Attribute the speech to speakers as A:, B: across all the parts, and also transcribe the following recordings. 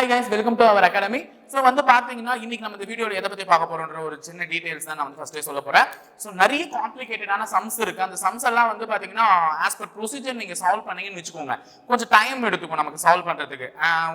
A: Hi guys, welcome to our academy. So வந்து பார்த்தீங்கன்னா இன்னைக்கு நம்ம இந்த வீடியோவில் எதை பற்றி பார்க்க போறோம்ன்ற ஒரு சின்ன டீடைல்ஸ் தான் நான் வந்து ஃபர்ஸ்டே சொல்ல போகிறேன் ஸோ நிறைய காம்ப்ளிகேட்டடான சம்ஸ் இருக்கு. அந்த சம்ஸ் எல்லாம் வந்து பார்த்தீங்கன்னா ஆஸ் பர் ப்ரொசீஜர் நீங்கள் சால்வ் பண்ணீங்கன்னு வச்சுக்கோங்க. கொஞ்சம் டைம் எடுத்துக்கும் நமக்கு சால்வ் பண்ணுறதுக்கு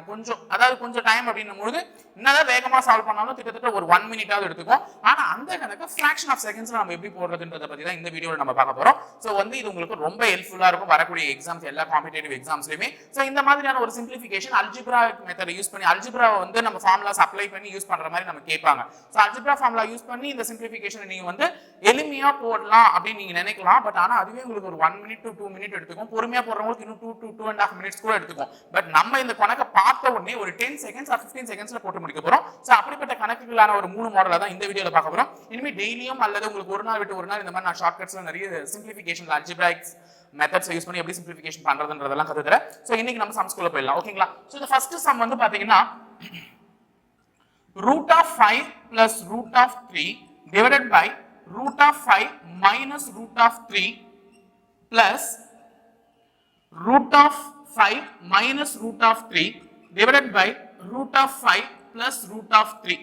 A: கொஞ்சம் அதாவது கொஞ்சம் டைம் அப்படின்னும் பொழுது என்னதான் வேகமாக சால்வ் பண்ணாலும் கிட்டத்தட்ட ஒரு ஒன் மினிட்டாவது எடுத்துக்கும் ஆனால் அந்த கணக்கு ஃப்ராக்ஷன் ஆஃப் செகண்ட்ஸில் நம்ம எப்படி போடுறதுன்றத பற்றி தான் இந்த வீடியோவில் நம்ம பார்க்க போகிறோம் ஸோ வந்து இது உங்களுக்கு ரொம்ப ஹெல்ப்ஃபுல்லாக இருக்கும். வரக்கூடிய எக்ஸாம்ஸ் எல்லா காம்படேட்டிவ் எக்ஸாம்ஸ்லையுமே ஸோ இந்த மாதிரியான ஒரு சிம்பிளிஃபிகேஷன் அல்ஜிப்ரா மெத்தட் யூஸ் பண்ணி அல்ஜிப்ராவை வந்து நம்ம ஃபார்முலாஸ் அப்ளை பண்ணி யூஸ் பண்ற மாதிரி நம்ம கேட்பாங்க. ஸோ அல்ஜிப்ரா ஃபார்முலா யூஸ் பண்ணி இந்த சிம்பிளிஃபிகேஷனை நீங்க வந்து எளிமையா போடலாம் அப்படின்னு நீங்க நினைக்கலாம். பட் ஆனா அதுவே உங்களுக்கு ஒரு one minute to two minute எடுத்துக்கும். பொறுமையா போடுறவங்களுக்கு இன்னும் two two two and half minutes கூட எடுத்துக்கும். பட் நம்ம இந்த கணக்கை பார்த்த உடனே ஒரு டென் செகண்ட்ஸ் ஆர் ஃபிஃப்டீன் செகண்ட்ஸ்ல போட்டு முடிக்க போறோம். ஸோ அப்படிப்பட்ட கணக்குகளான ஒரு மூணு மாடலை தான் இந்த வீடியோல பார்க்க போறோம். இனிமே டெய்லியும் அல்லது உங்களுக்கு ஒரு நாள் விட்டு ஒரு நாள் இந்த மாதிரி நான் ஷார்ட்கட்ஸ்ல நிறைய சிம்பிளிஃபிகேஷன் அல்ஜிப்ராக்ஸ் மெத்தட்ஸ் யூஸ் பண்ணி எப்படி சிம்பிளிஃபிகேஷன் பண்றதுன்றதெல்லாம் கத்துக்கிறேன் ஸோ இன்னைக்கு நம்ம சம் ஸ்கூல்ல போயிடலாம். ஓகேங்களா ஸோ இந்த ஃபர்ஸ்ட் சம் வந்து பாத்தீங்கன்னா root of 5 plus root of 3 divided by root of 5 minus root of 3 plus root of 5 minus root of 3 divided by root of 5 plus root of 3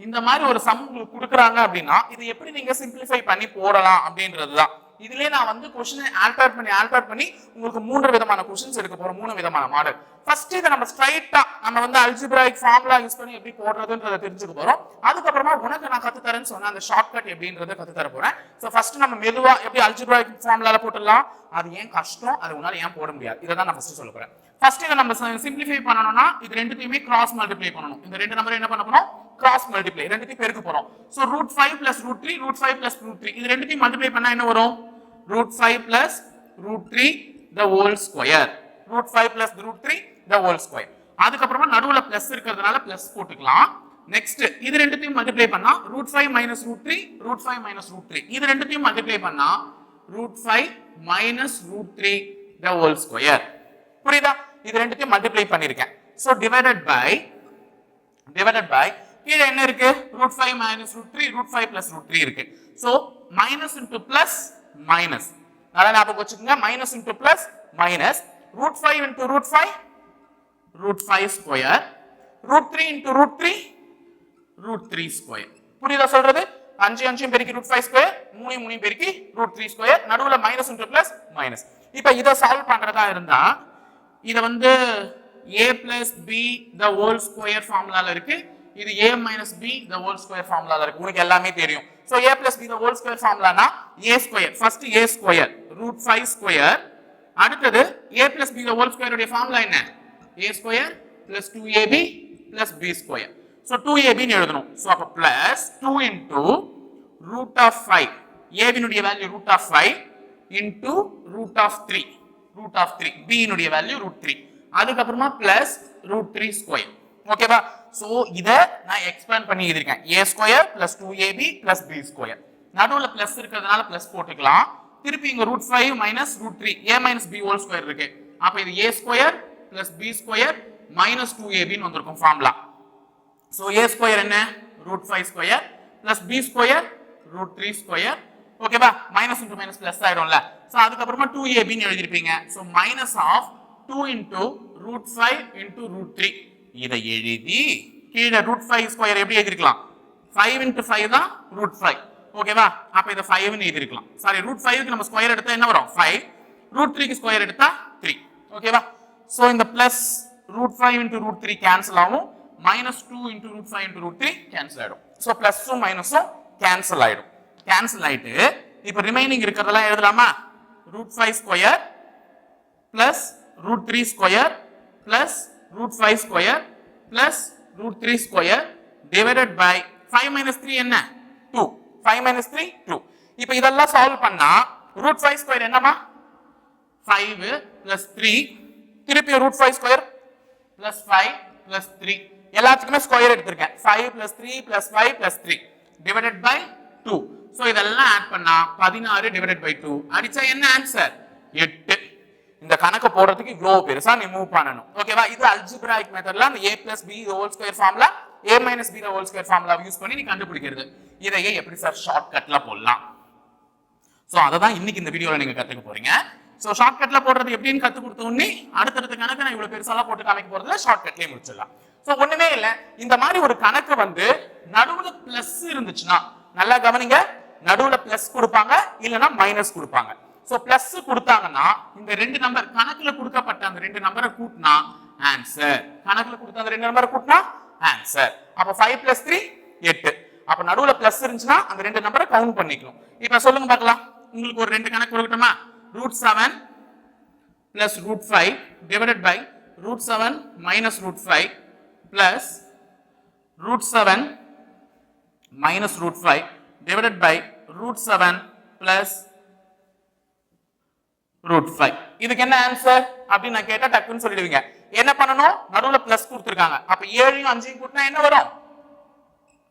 A: இந்த மாதிரி ஒரு சம் உங்களுக்கு கொடுக்குறாங்க அப்படின்னா இது எப்படி நீங்க சிம்பிளிஃபை பண்ணி போடலாம் அப்படின்றது தான் இதுலேயே நான் வந்து கொஷினை ஆல்டர் பண்ணி ஆல்டர் பண்ணி உங்களுக்கு மூன்று விதமான கொஷின்ஸ் எடுக்க போகிறோம் மூணு விதமான மாடல் ஃபர்ஸ்ட் இதை நம்ம ஸ்ட்ரைட்டா நம்ம வந்து அல்ஜிப்ராயிக் ஃபார்முலா யூஸ் பண்ணி எப்படி போடுறதுன்றத தெரிஞ்சுக்க போறோம். அதுக்கப்புறமா உனக்கு நான் கத்து சொன்ன அந்த ஷார்ட்கட் எப்படின்றத கத்து போகிறேன் போறேன். ஸோ ஃபர்ஸ்ட் நம்ம மெதுவா எப்படி அல்ஜிப்ராயிக் ஃபார்முலால போட்டுடலாம்? அது ஏன் கஷ்டம்? அது உன்னால ஏன் போட முடியாது? இதை தான் நான் ஃபர்ஸ்ட் சொல்ல போறேன். ஃபர்ஸ்ட் இதை நம்ம சிம்பிளிஃபை பண்ணணும்னா இது ரெண்டுத்தையுமே கிராஸ் மல்டிப்ளை பண்ணணும். இந்த ரெண்டு நம்பர் என்ன பண்ண போறோம்? கிராஸ் மல்டிப்ளை ரெண்டுத்தையும் பெருக்க போறோம். So root five plus root three root five plus root three இது ரெண்டுத்தையும் மல்டிப்ளை பண்ணா என்ன வரும்? Root five plus root three the whole square root five plus root three the whole square அதுக்கப்புறமா நடுவுல பிளஸ் இருக்கிறதுனால பிளஸ் போட்டுக்கலாம். நெக்ஸ்ட் இது ரெண்டுத்தையும் மல்டிப்ளை பண்ணா root five minus root three root five minus root three இது ரெண்டுத்தையும் மல்டிப்ளை பண்ணா root five minus root three the whole square புரியுதா? இது ரெண்டுத்தையும் மல்டிப்ளை பண்ணியிருக்கேன் so divided by divided by கீழே என்ன இருக்கு? Root five minus root three root five plus root three இருக்கு. So minus into plus minus நல்லா ஞாபகம் வச்சுக்கோங்க. Minus into plus minus root five into root five root five square root three into root three root three square புரியுதா சொல்றது? அஞ்சு அஞ்சும் பெருக்கி root five square மூணு மூணு பெருக்கி ரூட் த்ரீ ஸ்கொயர் நடுவில் மைனஸ் இன்டூ பிளஸ் மைனஸ் இப்போ இதை சால்வ் பண்ணுறதா இருந்தால் இதை வந்து A plus B the whole square ஃபார்முலாவில் இருக்கு. இது A minus B the whole square ஃபார்முலாவில் இருக்கு. உனக்கு எல்லாமே தெரியும். So A plus B the whole square ஃபார்முலானா A square first A square root five square அடுத்தது A plus B the whole square உடைய ஃபார்முலா என்ன? A square plus two AB plus B square so two ஏபின்னு எழுதணும். So அப்போ plus two into root of five ஏபினுடைய value root of five into root of three root of three பியினுடைய value root three அதுக்கப்புறமா plus root three square ஓகேவா so இதை நான் expand பண்ணி எழுதிருக்கேன் A square plus two AB plus B square நடுவில் plus இருக்கிறதுனால plus போட்டுக்கலாம். திருப்பி இங்க root five minus root three A minus B whole square இருக்கு. அப்போ இது A square plus B square minus two ஏபின்னு வந்திருக்கும் ஃபார்முலா ஸோ ஏ ஸ்கொயர் என்ன? Root five square plus B square root three square ஓகேவா minus into minus plus ஆயிடும்ல. So அதுக்கப்புறமா two ஏபின்னு எழுதிருப்பீங்க so minus of two into root five into root three இதை எழுதி கீழே root five square எப்படி எழுதிருக்கலாம் ஃபைவ் இன்ட்டு ஃபைவ் தான் ரூட் ஃபைவ் ஓகேவா அப்போ இதை ஃபைவ்னு எழுதிருக்கலாம் சாரி ரூட் ஃபைவ்க்கு நம்ம ஸ்கொயர் எடுத்தால் என்ன வரும்? ஃபைவ் ரூட் த்ரீக்கு ஸ்கொயர் எடுத்தால் த்ரீ ஓகேவா ஸோ இந்த plus root five into root three cancel ஆகும். Minus two into root five into root three cancel ஆயிடும். ஸோ ப்ளஸ்ஸும் மைனஸும் கேன்சல் ஆகிடும் கேன்சல் ஆகிட்டு இப்போ ரிமைனிங் இருக்கிறதெல்லாம் எழுதலாமா? Root five square plus root three square plus root five square plus root three square divided by five minus three என்ன? Two five minus three two இப்போ இதெல்லாம் சால்வ் பண்ணா ரூட் ஃபைவ் ஸ்கொயர் என்னமா five plus three திருப்பி root five square plus five plus three எல்லாத்துக்குமே square எடுத்திருக்கேன். Five plus three plus five plus three divided by two so இதெல்லாம் add பண்ணா பதினாறு டிவைடட் பை டூ அடிச்சா என்ன ஆன்சர் எட்டு. இந்த கணக்கு போடுறதுக்கு இவ்வளோ பெருசா நீ மூவ் பண்ணணும். ஓகேவா இது அல்ஜிபிராய்க் மெத்தட்ல அந்த A plus B whole square ஃபார்ம்ல A minus B whole square ஃபார்ம்ல யூஸ் பண்ணி நீ கண்டுபிடிக்கிறது. இதையே எப்படி சார் ஷார்ட் கட்ல போடலாம். ஸோ அதை தான் இன்னைக்கு இந்த வீடியோவில் நீங்கள் கற்றுக்க போறீங்க. ஸோ ஷார்ட் கட்ல போடுறது எப்படின்னு கற்றுக் கொடுத்தோன்னே அடுத்தடுத்த கணக்கு நான் இவ்வளோ பெருசாலாம் போட்டு காமிக்க போறதுல ஷார்ட் முடிச்சிடலாம். ஸோ ஒன்றுமே இல்லை. இந்த மாதிரி ஒரு கணக்கு வந்து நடுவில் பிளஸ் இருந்துச்சுன்னா நல்லா கவனிங்க. நடுவில் பிளஸ் கொடுப்பாங்க இல்லைன்னா மைனஸ் கொடுப்பாங்க. சோ பிளஸ் கொடுத்தாங்கன்னா இந்த ரெண்டு நம்பர் கணக்குல கொடுக்கப்பட்ட அந்த ரெண்டு நம்பரை கூட்டினா ஆன்சர் கணக்குல கொடுத்த அந்த ரெண்டு நம்பரை கூட்டினா ஆன்சர் அப்ப ஃபைவ் பிளஸ் த்ரீ எட்டு. அப்ப நடுவுல பிளஸ் இருந்துச்சுன்னா அந்த ரெண்டு நம்பரை கவுண்ட் பண்ணிக்கணும். இப்ப சொல்லுங்க பார்க்கலாம். உங்களுக்கு ஒரு ரெண்டு கணக்கு கொடுக்கட்டுமா? Root seven plus root five divided by root seven minus root five plus root seven minus root five divided by root seven plus root five இதுக்கு என்ன ஆன்சர் அப்படின்னு நான் கேட்டா டக்குன்னு சொல்லிடுவீங்க. என்ன பண்ணணும்? நடுவுல பிளஸ் கொடுத்துருக்காங்க. அப்ப ஏழையும் அஞ்சையும் கூட்டினா என்ன வரும்?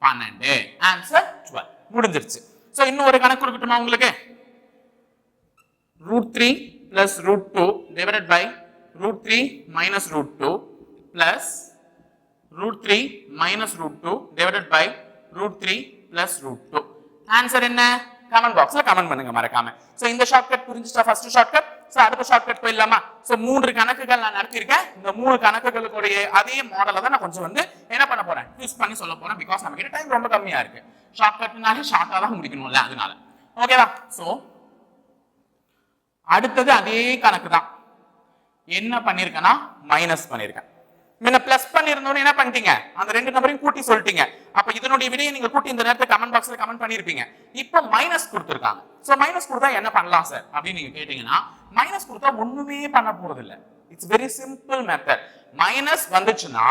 A: பன்னெண்டு. ஆன்சர் டுவெல் முடிஞ்சிருச்சு. ஸோ இன்னும் ஒரு கணக்கு கொடுக்கட்டுமா உங்களுக்கு? Root three plus root two divided by root three minus root two plus root three minus root two divided by root three plus root two answer என்ன? கமெண்ட் பாக்ஸ்ல கமெண்ட் பண்ணுங்க மறக்காம. சோ இந்த ஷார்ட்கட் புரிஞ்சுட்டா ஃபர்ஸ்ட் ஷார்ட்கட் சோ அடுத்த shortcut போயிடலாமா? So மூன்று கணக்குகள் நான் நடத்தியிருக்கேன். இந்த மூணு கணக்குகளுடைய அதே மாடலை தான் நான் கொஞ்சம் வந்து என்ன பண்ண போறேன்? யூஸ் பண்ணி சொல்ல போறேன். பிகாஸ் நம்ம கிட்ட டைம் ரொம்ப கம்மியா இருக்கு. ஷார்ட்கட்னாலே ஷார்ட்டா தான் முடிக்கணும்ல அதனால. ஓகேவா சோ அடுத்தது அதே கணக்கு தான். என்ன பண்ணிருக்கேன்னா மைனஸ் பண்ணிருக்கேன் முன்ன பிளஸ் பண்ணிருந்தோன்னு என்ன பண்ணிட்டீங்க? அந்த ரெண்டு நம்பரையும் கூட்டி சொல்லிட்டீங்க. அப்ப இதனுடைய விடையை நீங்க கூட்டி இந்த நேரத்தை கமெண்ட் பாக்ஸ்ல கமெண்ட் பண்ணிருப்பீங்க. இப்போ மைனஸ் கொடுத்துருக்காங்க. சோ மைனஸ் கொடுத்தா என்ன பண்ணலாம் சார் அப்படின்னு நீங்க கேட்டீங்கன்னா மைனஸ் கொடுத்தா ஒண்ணுமே பண்ண போறது இல்ல it's very simple method minus வந்துச்சுன்னா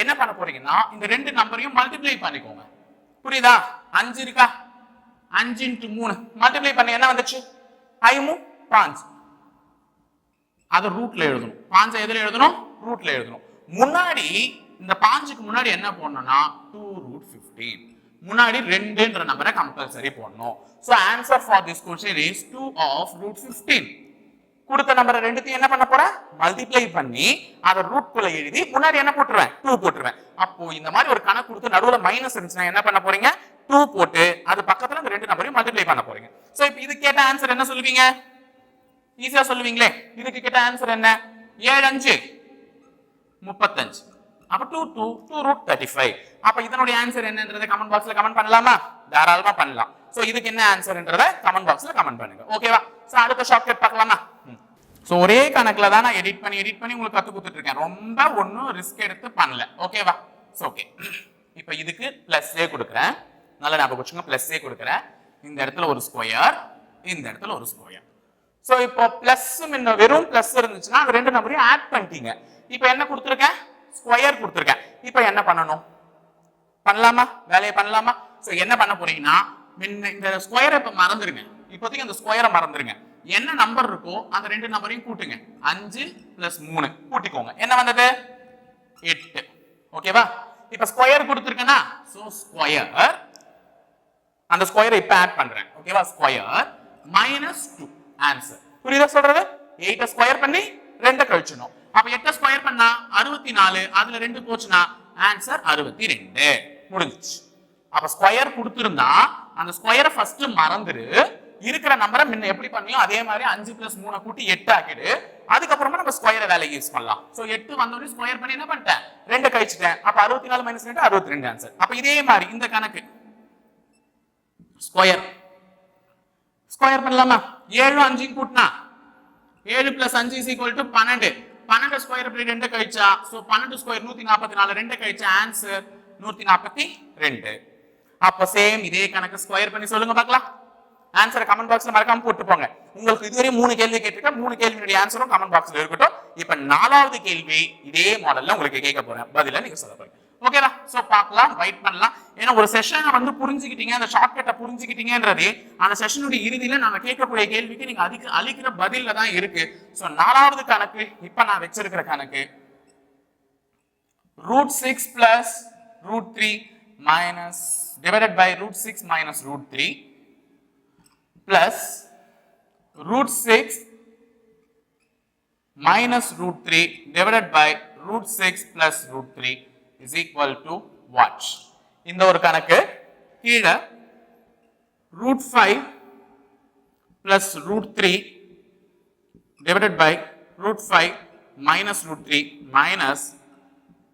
A: என்ன பண்ண போறீங்கன்னா இந்த ரெண்டு நம்பரையும் மல்டிப்ளை பண்ணிக்கோங்க. புரியுதா? அஞ்சு இருக்கா? அஞ்சு இன்ட்டு மூணு. மல்டிப்ளை பண்ண என்ன வந்துச்சு? ஐமு பாஞ்சு அதை ரூட்ல எழுதணும். பாஞ்சை எதுல எழுதணும்? ரூட்ல எழுதணும். முன்னாடி இந்த பாஞ்சுக்கு முன்னாடி என்ன போடணும்னா டூ ரூட் ஃபிஃப்டீன் முன்னாடி ரெண்டுன்ற நம்பரை கம்பல்சரி போடணும். So answer for this question is two of root fifteen கொடுத்த நம்பரை ரெண்டுத்தையும் என்ன பண்ண போறேன் மல்டிப்ளை பண்ணி அதை ரூட் குள்ள எழுதி முன்னாடி என்ன போட்டுருவேன்? டூ போட்டுருவேன். அப்போ இந்த மாதிரி ஒரு கணக்கு கொடுத்து நடுவில் மைனஸ் இருந்துச்சுன்னா என்ன பண்ண போறீங்க? டூ போட்டு அது பக்கத்துல அந்த ரெண்டு நம்பரையும் மல்டிப்ளை பண்ண போறீங்க. ஸோ இப்போ இது கேட்ட ஆன்சர் என்ன சொல்லுவீங்க? ஈஸியா சொல்லுவீங்களே. இதுக்கு கேட்ட ஆன்சர் என்ன? ஏழு அஞ்சு. முப்பத்தஞ்சு. அப்போ two two two root thirty five அப்போ இதனுடைய ஆன்சர் என்னன்றதை கமெண்ட் பாக்ஸில் கமெண்ட் பண்ணலாமா? தாராளமாக பண்ணலாம். ஸோ இதுக்கு என்ன ஆன்சர்ன்றத கமெண்ட் பாக்ஸில் கமெண்ட் பண்ணுங்க. ஓகேவா ஸோ அடுத்த ஷார்ட்கட் பார்க்கலாமா? ஸோ ஒரே கணக்கில் தான் நான் எடிட் பண்ணி எடிட் பண்ணி உங்களுக்கு கற்றுக் கொடுத்துட்டு இருக்கேன் ரொம்ப ஒன்றும் ரிஸ்க் எடுத்து பண்ணல. ஓகேவா ஸோ ஓகே இப்போ இதுக்கு ப்ளஸ்ஸே கொடுக்குறேன். நல்லா ஞாபகம் வச்சுங்க ப்ளஸ்ஸே கொடுக்குறேன். இந்த இடத்துல ஒரு ஸ்கொயர் இந்த இடத்துல ஒரு ஸ்கொயர் ஸோ இப்போ ப்ளஸ் முன்ன வெறும் ப்ளஸ் இருந்துச்சுன்னா அந்த ரெண்டு நம்பரையும் ஆட் பண்ணிட்டீங்க. இப்போ என்ன கொடுத்துருக்கேன்? ஸ்கொயர் கொடுத்துருக்கேன். இப்போ என்ன பண்ணணும்? பண்ணலாமா? வேலையை பண்ணலாமா? சோ என்ன பண்ண போறீங்கன்னா முன்ன இந்த ஸ்கொயரை இப்ப மறந்துருங்க. இப்போதைக்கு அந்த ஸ்கொயரை மறந்துருங்க. என்ன நம்பர் இருக்கோ அந்த ரெண்டு நம்பரையும் கூட்டுங்க. அஞ்சு பிளஸ் மூணு. கூட்டிக்கோங்க. என்ன வந்தது? எட்டு. ஓகேவா இப்ப ஸ்கொயர் கொடுத்துருக்கேன்னா சோ ஸ்கொயர் அந்த ஸ்கொயரை இப்ப ஆட் பண்றேன். ஓகேவா ஸ்கொயர் மைனஸ் டூ ஆன்சர் புரியுதா சொல்றது? எயிட்ட ஸ்கொயர் பண்ணி ரெண்டை கழிச்சணும் அப்ப எட்ட ஸ்கொயர் பண்ணா அறுபத்தி நாலு அதுல ரெண்டு போச்சுன்னா ஆன்சர் அறுபத்தி ரெண்டு முடிஞ்சுச்சு. அப்ப ஸ்கொயர் கொடுத்துருந்தா அந்த ஸ்கொயரை ஃபர்ஸ்ட் மறந்துரு. இருக்கிற நம்பரை முன்ன எப்படி பண்ணியோ அதே மாதிரி அஞ்சு பிளஸ் மூணை கூட்டி எட்டு ஆக்கிடு. அதுக்கப்புறமா நம்ம ஸ்கொயரை வேலைக்கு யூஸ் பண்ணலாம். ஸோ எட்டு வந்தோடனே ஸ்கொயர் பண்ணி என்ன பண்ணிட்டேன்? ரெண்டு கழிச்சிட்டேன். அப்ப அறுபத்தி நாலு மைனஸ் ரெண்டு அறுபத்தி ரெண்டு ஆன்சர் அப்ப இதே மாதிரி இந்த கணக்கு. ஸ்கொயர் ஸ்கொயர் பண்ணலாமா? ஏழு அஞ்சையும் கூட்டினா ஏழு பிளஸ் அஞ்சு இஸ் ஈக்குவல் டு பன்னெண்டு. பன்னெண்டு ஸ்கொயர் அப்படி ரெண்டு கழிச்சா ஸோ பன்னெண்டு ஸ்கொயர் நூத்தி நாற்பத்தி நாலு ரெண்டு கழிச்சா ஆன்சர் நூத்தி நாற்பத்தி ரெண்டு. அப்ப சேம் இதே கணக்கு ஸ்கொயர் பண்ணி சொல்லுங்க பார்க்கலாம். ஆன்சரை கமெண்ட் பாக்ஸ்ல மறக்காம போட்டு போங்க உங்களுக்கு இதுவரை மூணு கேள்வி கேட்டிருக்கேன் மூணு கேள்வியுடைய ஆன்சரும் கமெண்ட் பாக்ஸ்ல இருக்கட்டும். இப்ப நாலாவது கேள்வி இதே மாடல்ல உங்களுக்கு கேட்க போறேன். பதில நீங்க சொல்ல போறீங்க. ஓகேவா ஸோ பார்க்கலாம். வெயிட் பண்ணலாம். ஏன்னா ஒரு செஷனை வந்து புரிஞ்சுக்கிட்டீங்க. அந்த ஷார்ட்கட்டை புரிஞ்சுக்கிட்டீங்கன்றது அந்த செஷனுடைய இறுதியில நம்ம கேட்கக்கூடிய கேள்விக்கு நீங்கள் அதிக அளிக்கிற பதிலில் தான் இருக்கு. ஸோ நாலாவது கணக்கு இப்போ நான் வச்சிருக்கிற கணக்கு. Root six plus root three minus divided by root six minus root three plus root six minus root 3 divided by root 6 plus root 3 is equal to what இந்த ஒரு கணக்கு கீழே root 5 plus root 3 divided by root 5 minus root 3 minus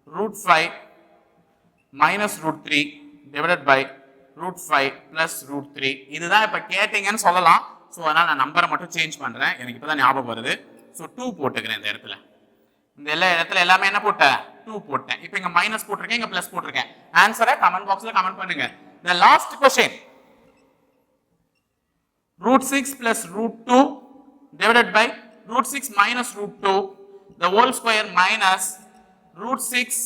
A: root 5 minus root three divided by root five plus root three இதுதான் இப்போ கேட்டீங்கன்னு சொல்லலாம். So அதனால் நான் நம்பரை மட்டும் சேஞ்ச் பண்ணுறேன் எனக்கு இப்போ தான் ஞாபகம் வருது. ஸோ டூ போட்டுக்கிறேன் இந்த இடத்துல. இந்த எல்லா இடத்துல எல்லாமே என்ன போட்டேன் டூ போட்டேன். இப்போ இங்க மைனஸ் போட்டிருக்கேன் இங்க பிளஸ் போட்டிருக்கேன். ஆன்சரை கமெண்ட் பாக்ஸ்ல கமெண்ட் பண்ணுங்க. The last question root six plus root two divided by root six minus root two the whole square minus root six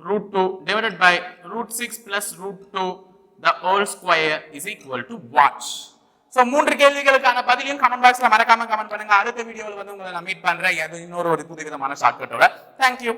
A: root 2 divided by root 6 plus root 2 the whole square is equal to what so மூன்று கேள்விகளுக்கான பதிலையும் comment பாக்ஸ்ல மறக்காம comment பண்ணுங்க. அடுத்த வீடியோவில் வந்து உங்களை நான் மீட் பண்றேன். அது இன்னொரு ஒரு புது விதமான ஷார்ட்கட்டோட தேங்க்யூ